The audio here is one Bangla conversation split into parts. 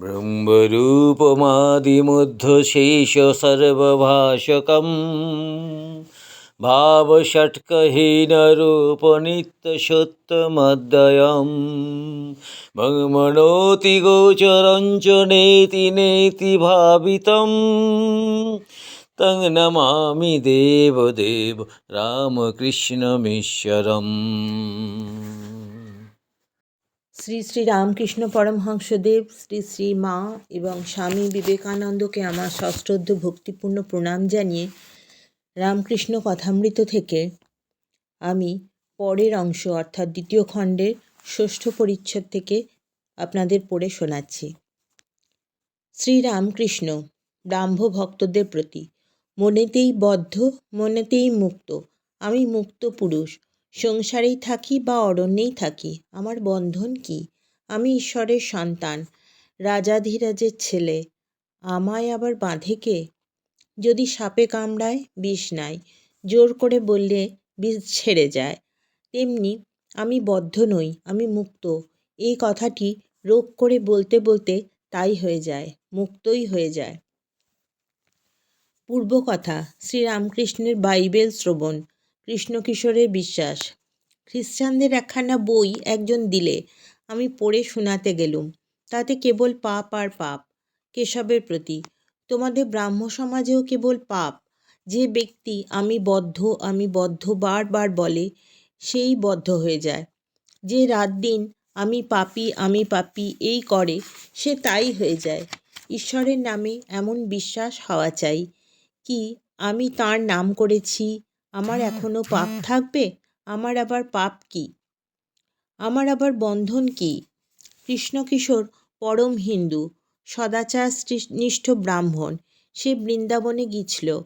ब्रह्मरूपमादिमुद्धशेषसर्वभाषकं भावषट्कहीनरूपनित्यशोत्तमद्वयं भ्रमणोतिगोचरं च नेति नेति भावितं तं नमामि देवदेव रामकृष्णमीश्वरम् শ্রী শ্রী রামকৃষ্ণ পরমহংসদেব, শ্রী শ্রী মা এবং স্বামী বিবেকানন্দকে আমার সশ্রদ্ধ ভক্তিপূর্ণ প্রণাম জানিয়ে রামকৃষ্ণ কথামৃত থেকে আমি পরের অংশ অর্থাৎ দ্বিতীয় খণ্ডের ষষ্ঠ পরিচ্ছদ থেকে আপনাদের পড়ে শোনাচ্ছি। শ্রী রামকৃষ্ণ, ব্রাহ্ম ভক্তদের প্রতি মনেতেই বদ্ধ, মনেতেই মুক্ত, আমি মুক্ত পুরুষ সংসারেই থাকি বা অরণ্যেই থাকি, আমার বন্ধন কি? আমি ঈশ্বরের সন্তান, রাজাধিরাজের ছেলে, আমায় আবার বাঁধে কে? যদি সাপে কামড়ায়, বিষ নাই, জোর করে বললে বিষ ছেড়ে যায়। তেমনি আমি বদ্ধ নই, আমি মুক্ত। এই কথাটি রোগ করে বলতে বলতে তাই হয়ে যায়, মুক্তই হয়ে যায়। পূর্বকথা শ্রীরামকৃষ্ণের বাইবেল শ্রবণ। কৃষ্ণকিশোরের বিশ্বাস। খ্রিস্টানদের একখানা বই একজন দিলে, আমি পড়ে শোনাতে গেলুম। তাতে কেবল পাপ আর পাপ কেশবের প্রতি। তোমাদের ব্রাহ্ম সমাজেও কেবল পাপ। যে ব্যক্তি আমি বদ্ধ আমি বদ্ধ বারবার বলে, সেই বদ্ধ হয়ে যায়। যে রাত দিন আমি পাপি আমি পাপি এই করে, সে তাই হয়ে যায়। ঈশ্বরের নামে এমন বিশ্বাস হওয়া চাই কি আমি তার নাম করেছি আমার এখনও পাপ থাকবে আমার আবার পাপ কি? আমার আবার বন্ধন কি? কৃষ্ণকিশোর পরম হিন্দু সদাচার নিষ্ঠ ব্রাহ্মণ সে বৃন্দাবনে গিয়েছিল।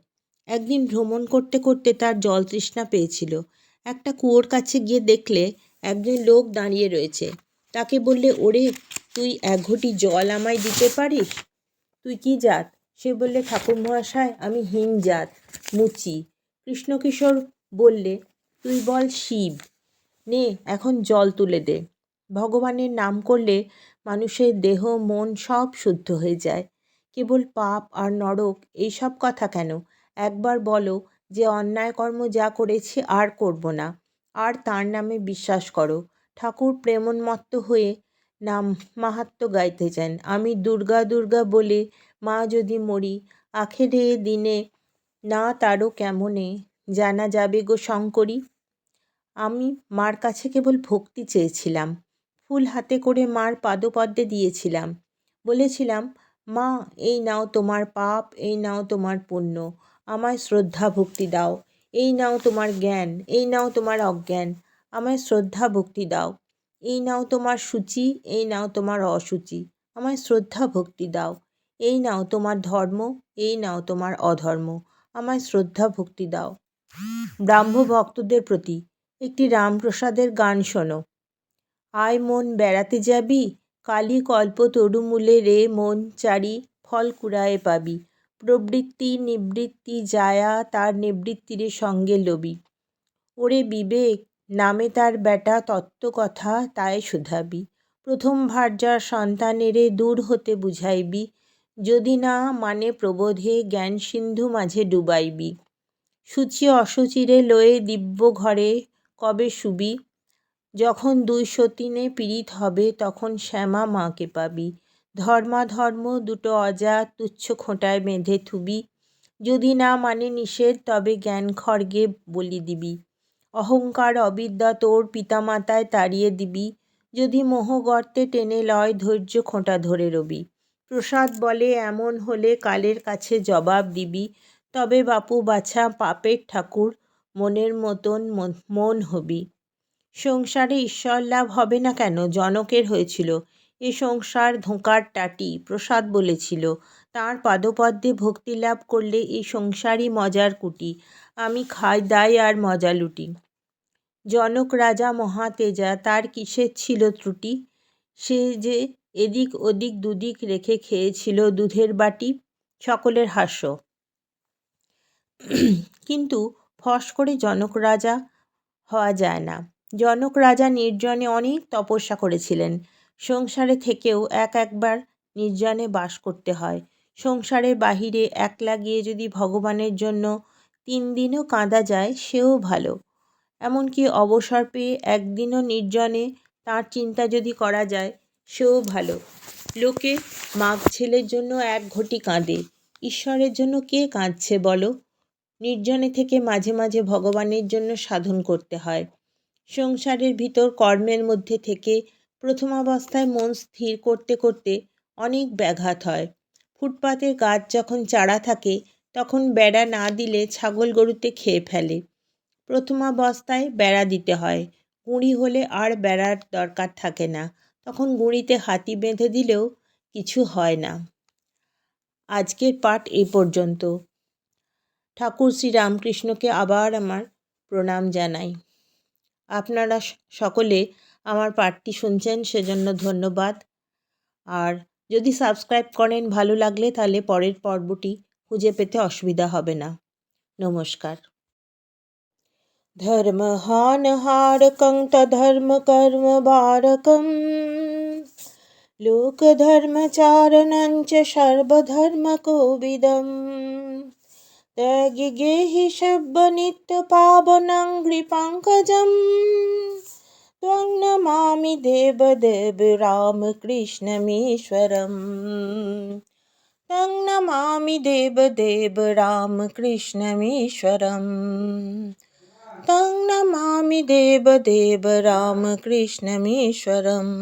একদিন ভ্রমণ করতে করতে তার জল তৃষ্ণা পেয়েছিল। একটা কুয়োর কাছে গিয়ে দেখলে একজন লোক দাঁড়িয়ে রয়েছে। তাকে বললে ওরে তুই এক ঘটি জল আমায় দিতে পারিস? তুই কি জাত? সে বললে ঠাকুর মহাশয় আমি হিম জাত মুচি। কৃষ্ণকিশোর বললে, তুই বল শিব। নে, এখন জল তুলে দে। ভগবানের নাম করলে মানুষের দেহ, মন সব শুদ্ধ হয়ে যায়। কেবল পাপ আর নরক, এইসব কথা কেন? একবার বলো যে অন্যায় কর্ম যা করেছি আর করব না। আর তার নামে বিশ্বাস করো। ঠাকুর প্রেমোন্মত্ত হয়ে নাম মাহাত্ম গাইতে চান। আমি দুর্গা দুর্গা বলে মা যদি মরি, আখেরে দিনে না তারও কেমনে? জানা যাবে গো শঙ্করী। আমি মার কাছে কেবল ভক্তি চেয়েছিলাম, ফুল হাতে করে মার পাদপদ্মে দিয়েছিলাম। বলেছিলাম, মা, এই নাও তোমার পাপ, এই নাও তোমার পুণ্য, আমায় শ্রদ্ধা ভক্তি দাও, এই নাও তোমার জ্ঞান, এই নাও তোমার অজ্ঞান, আমায় শ্রদ্ধা ভক্তি দাও, এই নাও তোমার সূচি, এই নাও তোমার অসুচি, আমায় শ্রদ্ধা ভক্তি দাও, এই নাও তোমার ধর্ম, এই নাও তোমার অধর্ম আমায় শ্রদ্ধা ভক্তি দাও। ব্রাহ্ম ভক্তদের প্রতি একটি রামপ্রসাদের গান শোনো। আয় মন বেড়াতে যাবি, কালী কল্প তরুমূলে রে মন চারি ফল কুড়ায়ে পাবি। প্রবৃত্তি নিবৃত্তি যায়া তার নিবৃত্তিরে সঙ্গে লবি। ওরে বিবেক, নামে তার বেটা তত্ত্বকথা তাই শুধাবি। প্রথম ভার্যার সন্তানেরে দূর হতে বুঝাইবি যদি না মানে প্রবোধে জ্ঞান সিন্ধু মাঝে ডুবাইবি। সূচি অসুচিরে লয়ে দিব্য ঘরে কবে শুবি? যখন দুই সতীনে পীড়িত হবে, তখন শ্যামা মাকে পাবি। ধর্মাধর্ম দুটো অজা তুচ্ছ খোঁটায় বেঁধে থুবি। যদি না মানে নিষেধ, তবে জ্ঞান খড়গে বলি দিবি। অহংকার অবিদ্যা তোর পিতামাতায় তাড়িয়ে দিবি। যদি মোহ গর্তে টেনে লয়, ধৈর্য খোঁটা ধরে রবি। প্রসাদ বলে, এমন হলে কালের কাছে জবাব দিবি। তবে বাপু বাছা, পাপের ঠাকুর, মনের মতন মন হবি। সংসারে ঈশ্বর লাভ হবে না কেন? জনকের হয়েছিল। এ সংসার ধোঁকার টাটি, প্রসাদ বলেছিল। তাঁর পাদপদ্মে ভক্তি লাভ করলে এই সংসারই মজার কুটি। আমি খাই, দাই আর মজা লুটি। জনক রাজা মহাতেজা, তার কিসের ছিল ত্রুটি? সে যে এদিক ওদিক দুদিক রেখে খেয়েছিল দুধের বাটি, সকলের হাস্য। কিন্তু ফস করে জনক রাজা হওয়া যায় না। জনক রাজা নির্জনে অনেক তপস্যা করেছিলেন। সংসারে থেকেও এক একবার নির্জনে বাস করতে হয়। সংসারের বাহিরে একলা গিয়ে যদি ভগবানের জন্য তিন দিনও কাঁদা যায়, সেও ভালো। এমনকি অবসর পেয়ে একদিনও নির্জনে তার চিন্তা যদি করা যায় সেও ভালো। লোকে মাঘ ছেলের জন্য এক ঘটি কাঁদে। ঈশ্বরের জন্য কে কাঁদছে বলো? নির্জনে থেকে মাঝে মাঝে ভগবানের জন্য সাধন করতে হয়। সংসারের ভিতর কর্মের মধ্যে থেকে প্রথমাবস্থায় মন স্থির করতে করতে অনেক ব্যাঘাত হয়। ফুটপাতের গাছ যখন চারা থাকে, তখন বেড়া না দিলে ছাগল গরুতে খেয়ে ফেলে। প্রথমাবস্থায় বেড়া দিতে হয়। কুঁড়ি হলে আর বেড়ার দরকার থাকে না। তখন গুঁড়িতে হাতি বেঁধে দিলেও কিছু হয় না। আজকের পাঠ এই পর্যন্ত। ঠাকুর শ্রী রামকৃষ্ণকে আবার আমার প্রণাম জানাই। আপনারা সকলে আমার পাঠটি শুনছেন সেজন্য ধন্যবাদ। আর যদি সাবস্ক্রাইব করেন ভালো লাগলে তাহলে পরের পর্বটি খুঁজে পেতে অসুবিধা হবে না। নমস্কার। धर्महानहारकं तधर्मकर्मभारकं लोकधर्मचारणं च सर्वधर्मकोविदं तगिगेहि शब्दनित्यपावनं कृपाङ्कजं त्वं नमामि देवदेव रामकृष्णमीश्वरम् तं नमामि देवदेव रामकृष्णमीश्वरम् तं नमामि देवदेव रामकृष्णमीश्वरम्।